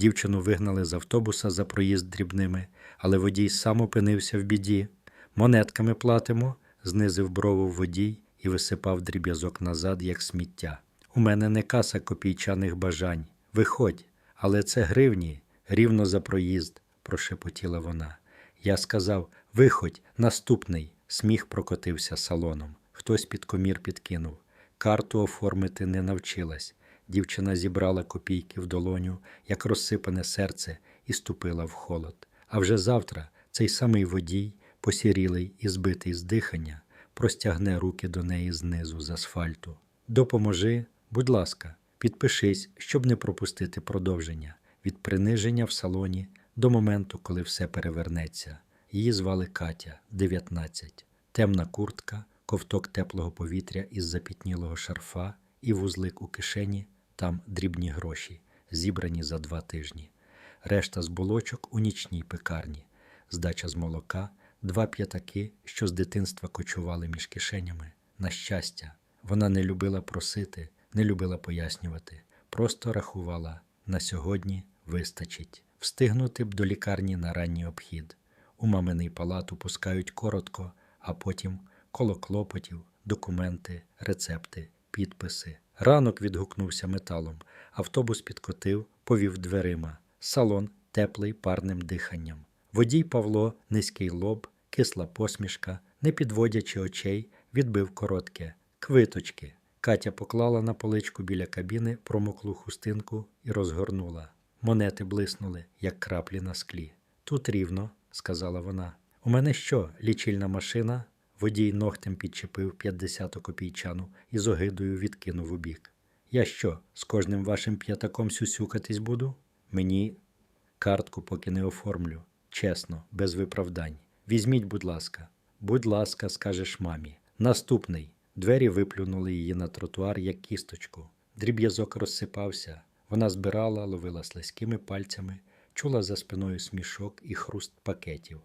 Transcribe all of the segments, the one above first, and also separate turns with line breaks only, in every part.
Дівчину вигнали з автобуса за проїзд дрібними, але водій сам опинився в біді. Монетками платимо, знизив брову водій і висипав дріб'язок назад, як сміття. У мене не каса копійчаних бажань. Виходь, але це гривні, рівно за проїзд, прошепотіла вона. Я сказав: виходь, наступний. Сміх прокотився салоном. Хтось під комір підкинув. Карту оформити не навчилась. Дівчина зібрала копійки в долоню, як розсипане серце, і ступила в холод. А вже завтра цей самий водій, посірілий і збитий з дихання, простягне руки до неї знизу з асфальту. Допоможи, будь ласка, підпишись, щоб не пропустити продовження від приниження в салоні до моменту, коли все перевернеться. Її звали Катя, 19. Темна куртка, ковток теплого повітря із запітнілого шарфа і вузлик у кишені, там дрібні гроші, зібрані за два тижні. Решта з булочок у нічній пекарні, здача з молока, два п'ятаки, що з дитинства кочували між кишенями. На щастя, вона не любила просити, не любила пояснювати, просто рахувала на сьогодні вистачить. Встигнути б до лікарні на ранній обхід. У маминий палату пускають коротко, а потім коло клопотів, документи, рецепти, підписи. Ранок відгукнувся металом. Автобус підкотив, повів дверима. Салон теплий парним диханням. Водій Павло, низький лоб, кисла посмішка, не підводячи очей, відбив коротке. Квиточки. Катя поклала на поличку біля кабіни промоклу хустинку і розгорнула. Монети блиснули, як краплі на склі. Тут рівно, сказала вона. У мене що, лічильна машина? Водій ногтем підчепив 50 копійчану і з огидою відкинув у бік. Я що, з кожним вашим п'ятаком сюсюкатись буду? Мені картку поки не оформлю. Чесно, без виправдань. Візьміть, будь ласка. Будь ласка, скажеш мамі. Наступний. Двері виплюнули її на тротуар, як кісточку. Дріб'язок розсипався. Вона збирала, ловила слизькими пальцями, чула за спиною смішок і хруст пакетів.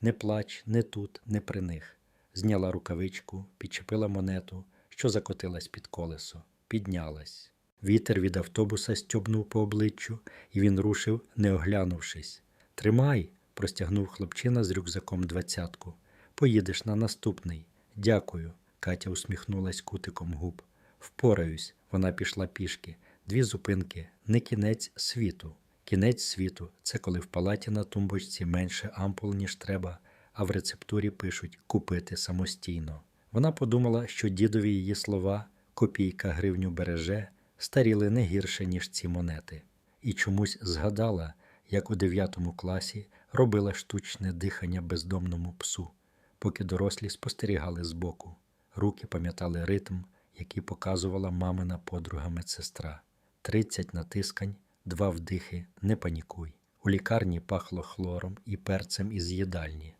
Не плач, не тут, не при них. Зняла рукавичку, підчепила монету, що закотилась під колесо, піднялась. Вітер від автобуса стьобнув по обличчю, і він рушив, не оглянувшись. Тримай, простягнув хлопчина з рюкзаком двадцятку. Поїдеш на наступний. Дякую. Катя усміхнулась кутиком губ. Впораюсь, вона пішла пішки. Дві зупинки, не кінець світу. Кінець світу це коли в палаті на тумбочці менше ампул, ніж треба, а в рецептурі пишуть купити самостійно. Вона подумала, що дідові її слова копійка гривню береже старіли не гірше, ніж ці монети, і чомусь згадала, як у дев'ятому класі робила штучне дихання бездомному псу, поки дорослі спостерігали збоку. Руки пам'ятали ритм, який показувала мамина подруга медсестра. Тридцять натискань, два вдихи, не панікуй. У лікарні пахло хлором і перцем із їдальні.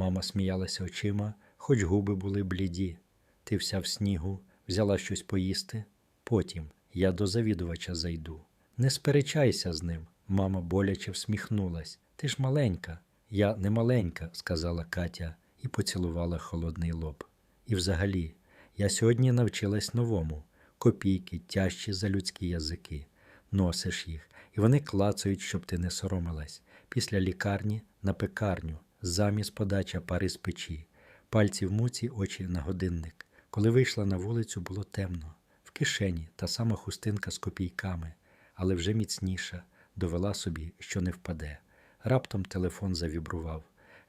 Мама сміялася очима, хоч губи були бліді. Ти вся в снігу, взяла щось поїсти. Потім я до завідувача зайду. Не сперечайся з ним. Мама боляче всміхнулась. Ти ж маленька. Я не маленька, сказала Катя і поцілувала холодний лоб. І взагалі, я сьогодні навчилась новому копійки тяжчі за людські язики. Носиш їх, і вони клацають, щоб ти не соромилась. Після лікарні на пекарню, замість подача пари з печі, пальці в муці, очі на годинник. Коли вийшла на вулицю, було темно. В кишені та сама хустинка з копійками, але вже міцніша, довела собі, що не впаде. Раптом телефон завібрував.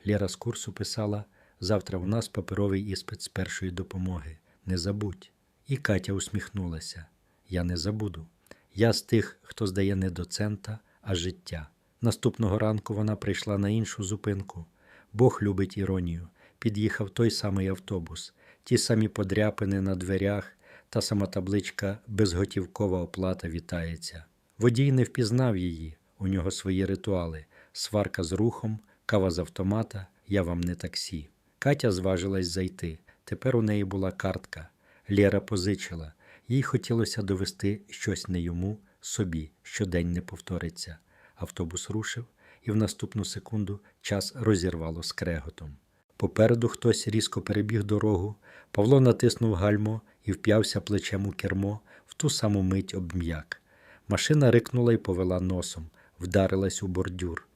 Лєра з курсу писала: завтра у нас паперовий іспит з першої допомоги. Не забудь. І Катя усміхнулася. Я не забуду. Я з тих, хто здає не доцента, а життя. Наступного ранку вона прийшла на іншу зупинку. Бог любить іронію. Під'їхав той самий автобус, ті самі подряпини на дверях, та сама табличка безготівкова оплата вітається. Водій не впізнав її, у нього свої ритуали: сварка з рухом, кава з автомата, я вам не таксі. Катя зважилась зайти. Тепер у неї була картка. Лєра позичила. Їй хотілося довести щось не йому, собі, що день не повториться. Автобус рушив, і в наступну секунду час розірвало скреготом. Попереду хтось різко перебіг дорогу. Павло натиснув гальмо і вп'явся плечем у кермо в ту саму мить обм'як. Машина рикнула і повела носом. вдарилась у бордюр.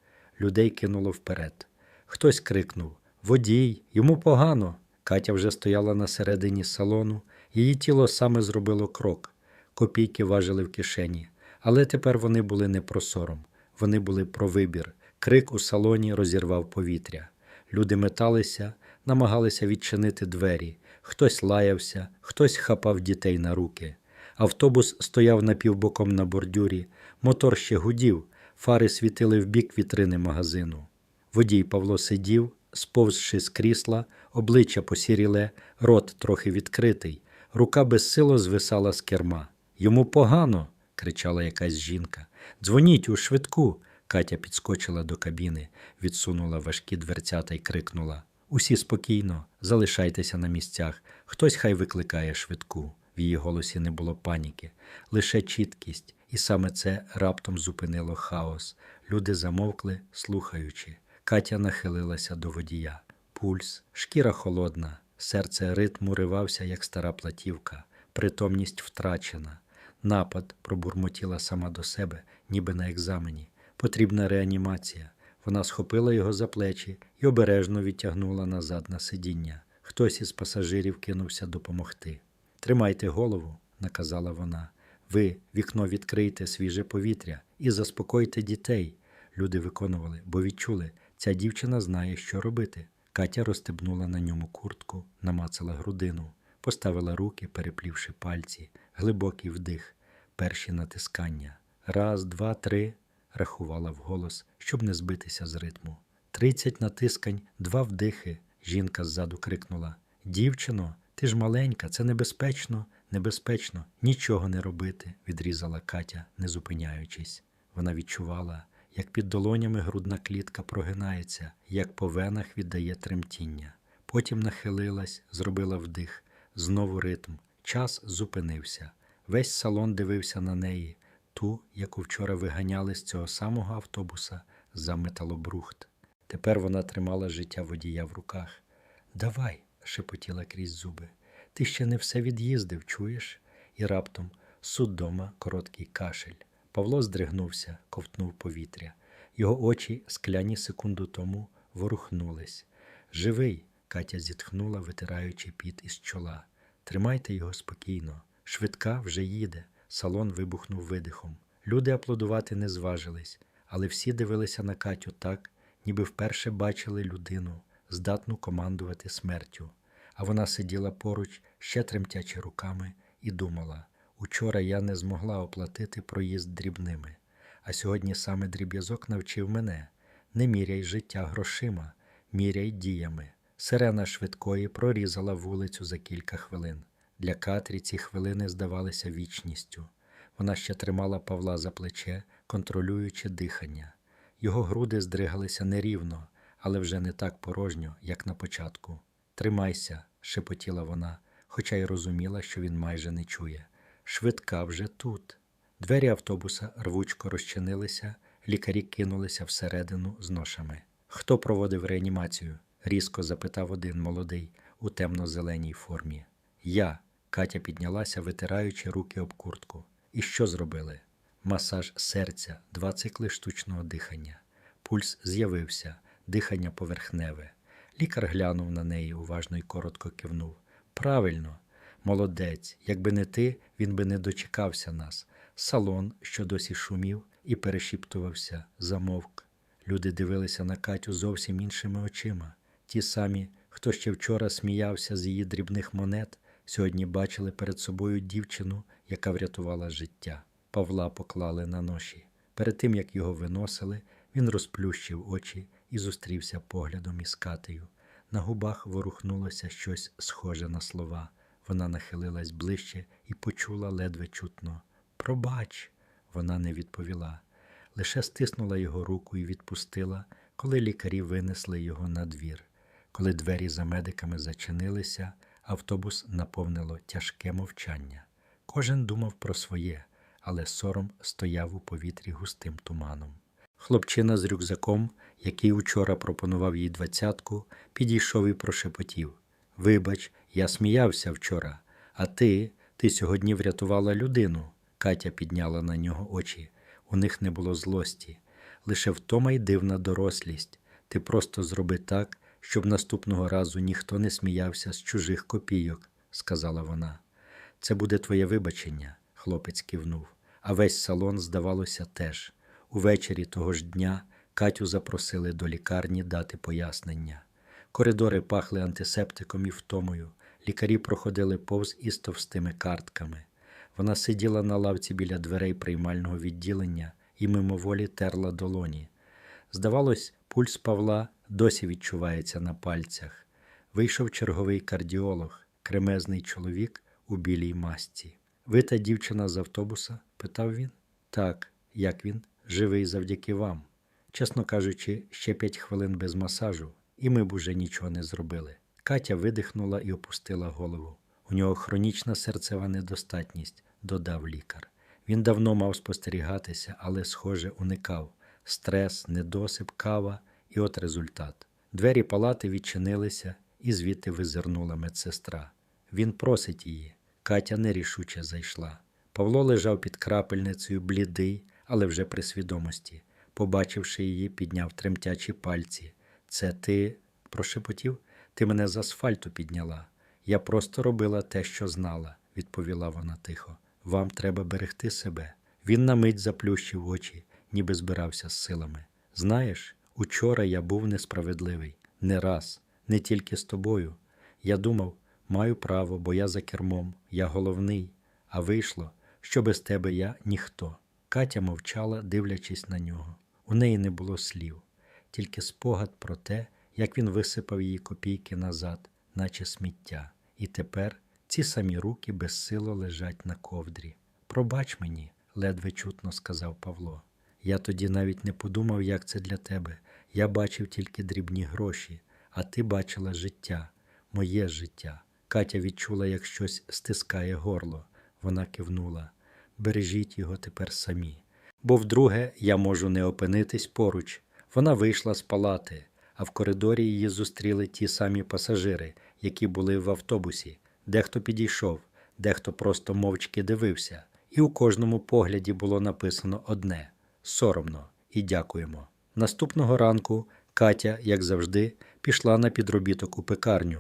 Людей кинуло вперед. Хтось крикнув Водій, йому погано. Катя вже стояла на середині салону, її тіло саме зробило крок. Копійки важили в кишені. Але тепер вони були не про сором, вони були про вибір. Крик у салоні розірвав повітря. Люди металися, намагалися відчинити двері. Хтось лаявся, хтось хапав дітей на руки. Автобус стояв напівбоком на бордюрі, мотор ще гудів, фари світили в бік вітрини магазину. Водій Павло сидів, сповзши з крісла, обличчя посіріле, рот трохи відкритий, рука безсило звисала з керма. Йому погано. кричала якась жінка. Дзвоніть у швидку. Катя підскочила до кабіни, відсунула важкі дверцята й крикнула: Усі спокійно, залишайтеся на місцях. Хтось хай викликає швидку. В її голосі не було паніки, лише чіткість, і саме це раптом зупинило хаос. Люди замовкли, слухаючи. Катя нахилилася до водія. Пульс, шкіра холодна, серце ритм уривався, як стара платівка, притомність втрачена. Напад пробурмотіла сама до себе, ніби на екзамені. Потрібна реанімація. Вона схопила його за плечі і обережно відтягнула назад на сидіння. Хтось із пасажирів кинувся допомогти. Тримайте голову, наказала вона. Ви вікно відкрийте свіже повітря і заспокойте дітей. Люди виконували, бо відчули, ця дівчина знає, що робити. Катя розстебнула на ньому куртку, намацала грудину, поставила руки, переплівши пальці, глибокий вдих, перші натискання. Раз, два, три, рахувала вголос, щоб не збитися з ритму. Тридцять натискань, два вдихи. Жінка ззаду крикнула: Дівчино, ти ж маленька, це небезпечно, небезпечно, нічого не робити, відрізала Катя, не зупиняючись. Вона відчувала, як під долонями грудна клітка прогинається, як по венах віддає тремтіння. Потім нахилилась, зробила вдих, знову ритм. Час зупинився. Весь салон дивився на неї, ту, яку вчора виганяли з цього самого автобуса за металобрухт. Тепер вона тримала життя водія в руках. Давай, шепотіла крізь зуби. Ти ще не все від'їздив, чуєш? І раптом судома короткий кашель. Павло здригнувся, ковтнув повітря. Його очі, скляні секунду тому, ворухнулись. Живий, Катя зітхнула, витираючи піт із чола. Тримайте його спокійно. Швидка вже їде. Салон вибухнув видихом. Люди аплодувати не зважились, але всі дивилися на Катю так, ніби вперше бачили людину, здатну командувати смертю. А вона сиділа поруч, ще тремтячи руками, і думала: учора я не змогла оплатити проїзд дрібними, а сьогодні саме дріб'язок навчив мене не міряй життя грошима, міряй діями. Сирена швидкої прорізала вулицю за кілька хвилин. Для Катрі ці хвилини здавалися вічністю. Вона ще тримала Павла за плече, контролюючи дихання. Його груди здригалися нерівно, але вже не так порожньо, як на початку. Тримайся, шепотіла вона, хоча й розуміла, що він майже не чує. Швидка вже тут. Двері автобуса рвучко розчинилися, лікарі кинулися всередину з ношами. Хто проводив реанімацію? різко запитав один молодий у темно-зеленій формі. Я. Катя піднялася, витираючи руки об куртку. І що зробили? Масаж серця, два цикли штучного дихання. Пульс з'явився, дихання поверхневе. Лікар глянув на неї уважно й коротко кивнув. Правильно, молодець, якби не ти, він би не дочекався нас. Салон, що досі шумів і перешіптувався, замовк. Люди дивилися на Катю зовсім іншими очима. Ті самі, хто ще вчора сміявся з її дрібних монет, сьогодні бачили перед собою дівчину, яка врятувала життя. Павла поклали на ноші. Перед тим, як його виносили, він розплющив очі і зустрівся поглядом із Катею. На губах ворухнулося щось схоже на слова. Вона нахилилась ближче і почула ледве чутно. Пробач, вона не відповіла, лише стиснула його руку і відпустила, коли лікарі винесли його на двір. Коли двері за медиками зачинилися, автобус наповнило тяжке мовчання. Кожен думав про своє, але сором стояв у повітрі густим туманом. Хлопчина з рюкзаком, який учора пропонував їй двадцятку, підійшов і прошепотів Вибач, я сміявся вчора, а ти, ти сьогодні врятувала людину. Катя підняла на нього очі. У них не було злості. лише втома й дивна дорослість. Ти просто зроби так, щоб наступного разу ніхто не сміявся з чужих копійок, сказала вона. Це буде твоє вибачення, хлопець кивнув. А весь салон, здавалося, теж. Увечері того ж дня Катю запросили до лікарні дати пояснення. Коридори пахли антисептиком і втомою. Лікарі проходили повз із товстими картками. Вона сиділа на лавці біля дверей приймального відділення і мимоволі терла долоні. Здавалось, пульс Павла досі відчувається на пальцях. Вийшов черговий кардіолог, кремезний чоловік у білій масці. Ви та дівчина з автобуса? питав він. Так, як він? Живий завдяки вам. Чесно кажучи, ще п'ять хвилин без масажу, і ми б уже нічого не зробили. Катя видихнула і опустила голову. У нього хронічна серцева недостатність, додав лікар. Він давно мав спостерігатися, але, схоже, уникав стрес, недосип, кава, і от результат. Двері палати відчинилися, і звідти визирнула медсестра. Він просить її. Катя нерішуче зайшла. Павло лежав під крапельницею, блідий, але вже при свідомості. Побачивши її, підняв тремтячі пальці. Це ти, прошепотів, ти мене з асфальту підняла. Я просто робила те, що знала, відповіла вона тихо. Вам треба берегти себе. Він на мить заплющив очі, ніби збирався з силами. Знаєш, учора я був несправедливий. Не раз, не тільки з тобою. Я думав, маю право, бо я за кермом, я головний, а вийшло, що без тебе я ніхто. Катя мовчала, дивлячись на нього. У неї не було слів, тільки спогад про те, як він висипав її копійки назад, наче сміття. І тепер ці самі руки безсило лежать на ковдрі. Пробач мені, ледве чутно сказав Павло. Я тоді навіть не подумав, як це для тебе. Я бачив тільки дрібні гроші, а ти бачила життя, моє життя. Катя відчула, як щось стискає горло. Вона кивнула. Бережіть його тепер самі. Бо вдруге я можу не опинитись поруч. Вона вийшла з палати, а в коридорі її зустріли ті самі пасажири, які були в автобусі. Дехто підійшов, дехто просто мовчки дивився, і у кожному погляді було написано одне соромно і дякуємо. Наступного ранку Катя, як завжди, пішла на підробіток у пекарню.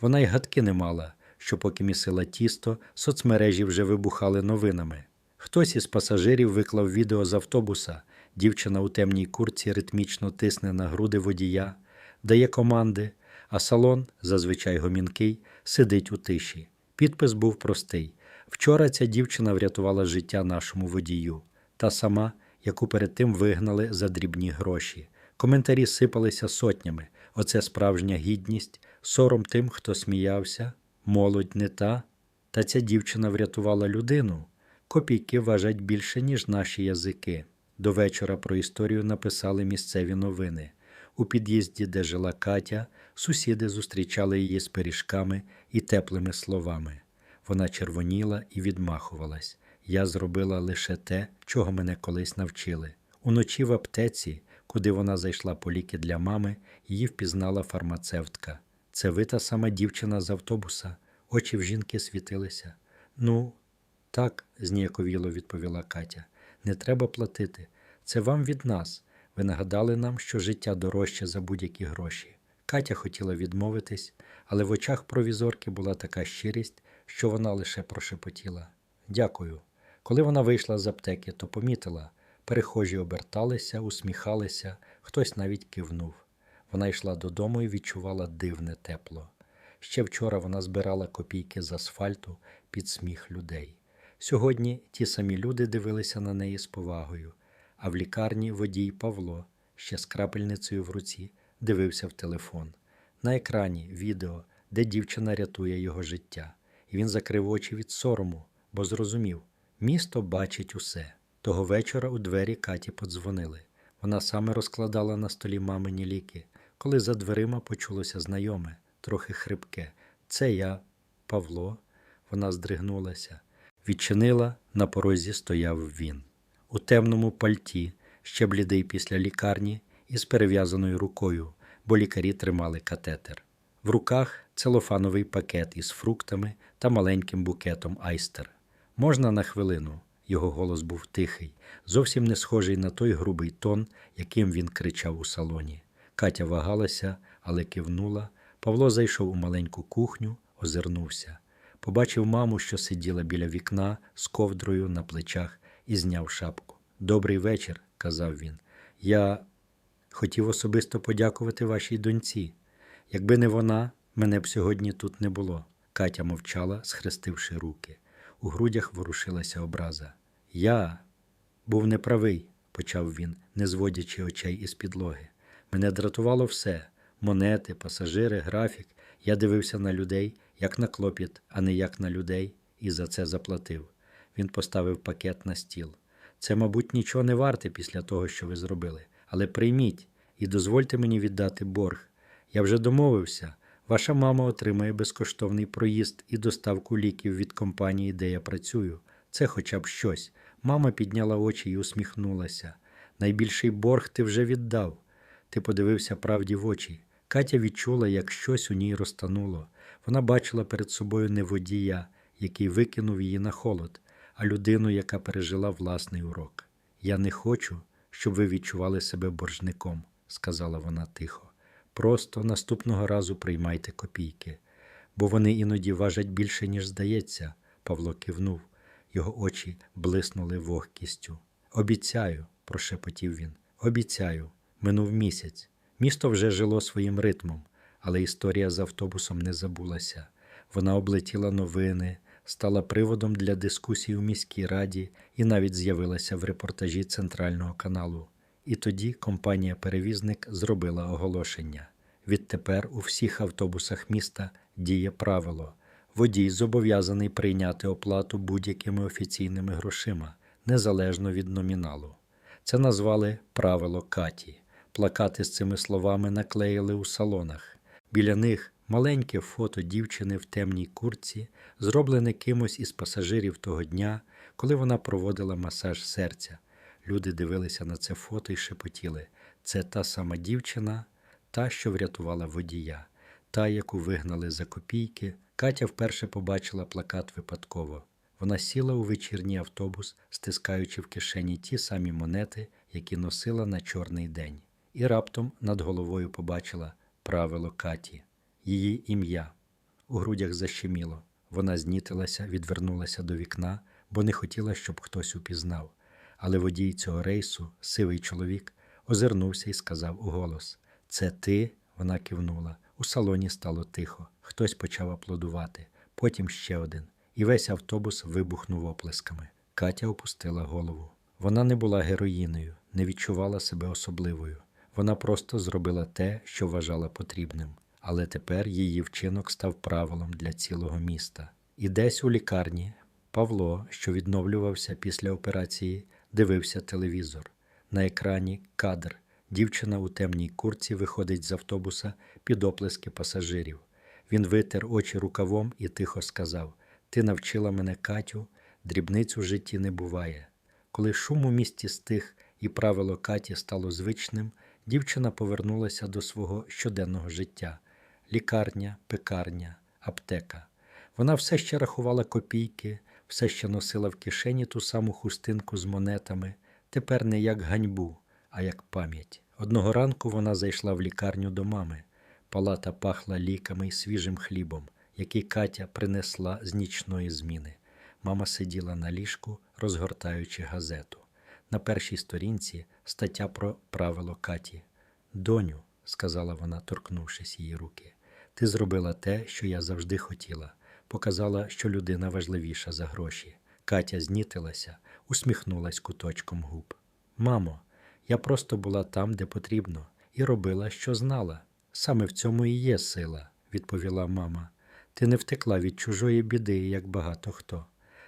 Вона й гадки не мала, що поки місила тісто, соцмережі вже вибухали новинами. Хтось із пасажирів виклав відео з автобуса. Дівчина у темній курці ритмічно тисне на груди водія, дає команди, а салон, зазвичай гомінкий, сидить у тиші. Підпис був простий. Вчора ця дівчина врятувала життя нашому водію, та сама, яку перед тим вигнали за дрібні гроші. Коментарі сипалися сотнями. Оце справжня гідність, сором тим, хто сміявся, молодь не та. Та ця дівчина врятувала людину. Копійки важать більше, ніж наші язики. До вечора про історію написали місцеві новини. У під'їзді, де жила Катя, сусіди зустрічали її з пиріжками і теплими словами. Вона червоніла і відмахувалась. Я зробила лише те, чого мене колись навчили. Уночі в аптеці, куди вона зайшла по ліки для мами, її впізнала фармацевтка. Це ви та сама дівчина з автобуса. Очі в жінки світилися. Ну, так, зніяковіло відповіла Катя. Не треба платити. Це вам від нас. Ви нагадали нам, що життя дорожче за будь-які гроші. Катя хотіла відмовитись, але в очах провізорки була така щирість, що вона лише прошепотіла. Дякую. Коли вона вийшла з аптеки, то помітила. Перехожі оберталися, усміхалися, хтось навіть кивнув. Вона йшла додому і відчувала дивне тепло. Ще вчора вона збирала копійки з асфальту під сміх людей. Сьогодні ті самі люди дивилися на неї з повагою, а в лікарні водій Павло, ще з крапельницею в руці, дивився в телефон. На екрані відео, де дівчина рятує його життя, і він закрив очі від сорому, бо зрозумів місто бачить усе. Того вечора у двері Каті подзвонили. Вона саме розкладала на столі мамині ліки, коли за дверима почулося знайоме, трохи хрипке. Це я, Павло. Вона здригнулася. Відчинила, на порозі стояв він. У темному пальті, ще блідий після лікарні, із перев'язаною рукою, бо лікарі тримали катетер. В руках целофановий пакет із фруктами та маленьким букетом айстер. Можна на хвилину? Його голос був тихий, зовсім не схожий на той грубий тон, яким він кричав у салоні. Катя вагалася, але кивнула. Павло зайшов у маленьку кухню, озирнувся. Побачив маму, що сиділа біля вікна з ковдрою на плечах, і зняв шапку. Добрий вечір, казав він. Я хотів особисто подякувати вашій доньці. Якби не вона, мене б сьогодні тут не було. Катя мовчала, схрестивши руки. У грудях ворушилася образа. Я був неправий, почав він, не зводячи очей із підлоги. Мене дратувало все монети, пасажири, графік. Я дивився на людей, як на клопіт, а не як на людей, і за це заплатив. Він поставив пакет на стіл. Це, мабуть, нічого не варте після того, що ви зробили. Але прийміть і дозвольте мені віддати борг. Я вже домовився. Ваша мама отримає безкоштовний проїзд і доставку ліків від компанії, де я працюю. Це хоча б щось. Мама підняла очі і усміхнулася. Найбільший борг ти вже віддав. Ти подивився правді в очі. Катя відчула, як щось у ній розтануло. Вона бачила перед собою не водія, який викинув її на холод, а людину, яка пережила власний урок. Я не хочу, щоб ви відчували себе боржником, сказала вона тихо. Просто наступного разу приймайте копійки, бо вони іноді важать більше, ніж здається. Павло кивнув. Його очі блиснули вогкістю. Обіцяю, прошепотів він. Обіцяю, минув місяць. Місто вже жило своїм ритмом, але історія з автобусом не забулася. Вона облетіла новини, стала приводом для дискусій у міській раді і навіть з'явилася в репортажі центрального каналу. І тоді компанія-перевізник зробила оголошення. Відтепер у всіх автобусах міста діє правило. Водій зобов'язаний прийняти оплату будь-якими офіційними грошима, незалежно від номіналу. Це назвали правило Каті. Плакати з цими словами наклеїли у салонах. Біля них маленьке фото дівчини в темній курці, зроблене кимось із пасажирів того дня, коли вона проводила масаж серця. Люди дивилися на це фото і шепотіли. Це та сама дівчина, та, що врятувала водія, та, яку вигнали за копійки. Катя вперше побачила плакат випадково. Вона сіла у вечірній автобус, стискаючи в кишені ті самі монети, які носила на чорний день, і раптом над головою побачила правило Каті, її ім'я. У грудях защеміло. Вона знітилася, відвернулася до вікна, бо не хотіла, щоб хтось упізнав. Але водій цього рейсу, сивий чоловік, озирнувся і сказав уголос: Це ти? Вона кивнула. У салоні стало тихо. Хтось почав аплодувати, потім ще один, і весь автобус вибухнув оплесками. Катя опустила голову. Вона не була героїною, не відчувала себе особливою. Вона просто зробила те, що вважала потрібним. Але тепер її вчинок став правилом для цілого міста. І десь у лікарні Павло, що відновлювався після операції, дивився телевізор. На екрані кадр. Дівчина у темній курці виходить з автобуса під оплески пасажирів. Він витер очі рукавом і тихо сказав: Ти навчила мене, Катю, дрібниць у житті не буває. Коли шум у місті стих і правило Каті стало звичним, дівчина повернулася до свого щоденного життя лікарня, пекарня, аптека. Вона все ще рахувала копійки, все ще носила в кишені ту саму хустинку з монетами, тепер не як ганьбу, а як пам'ять. Одного ранку вона зайшла в лікарню до мами. Палата пахла ліками й свіжим хлібом, який Катя принесла з нічної зміни. Мама сиділа на ліжку, розгортаючи газету. На першій сторінці стаття про правило Каті. Доню, сказала вона, торкнувшись її руки, ти зробила те, що я завжди хотіла. Показала, що людина важливіша за гроші. Катя знітилася, усміхнулась куточком губ. Мамо, я просто була там, де потрібно, і робила, що знала. Саме в цьому і є сила, відповіла мама. Ти не втекла від чужої біди, як багато хто.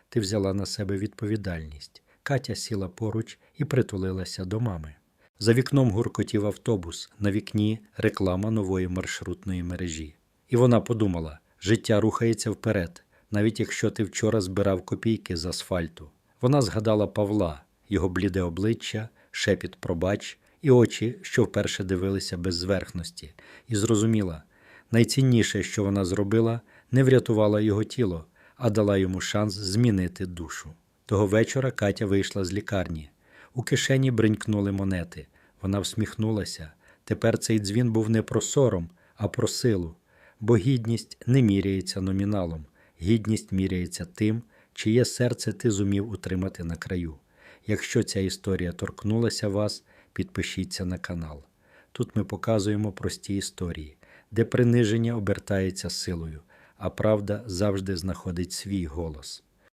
Ти взяла на себе відповідальність. Катя сіла поруч і притулилася до мами. За вікном гуркотів автобус, на вікні реклама нової маршрутної мережі. І вона подумала: життя рухається вперед, навіть якщо ти вчора збирав копійки з асфальту. Вона згадала Павла, його бліде обличчя, шепіт пробач і очі, що вперше дивилися без зверхності, і зрозуміла найцінніше, що вона зробила, не врятувала його тіло, а дала йому шанс змінити душу. Того вечора Катя вийшла з лікарні. У кишені бринькнули монети. Вона всміхнулася. Тепер цей дзвін був не про сором, а про силу. Бо гідність не міряється номіналом. Гідність міряється тим, чиє серце ти зумів утримати на краю. Якщо ця історія торкнулася вас, підпишіться на канал. Тут ми показуємо прості історії, де приниження обертається силою, а правда завжди знаходить свій голос.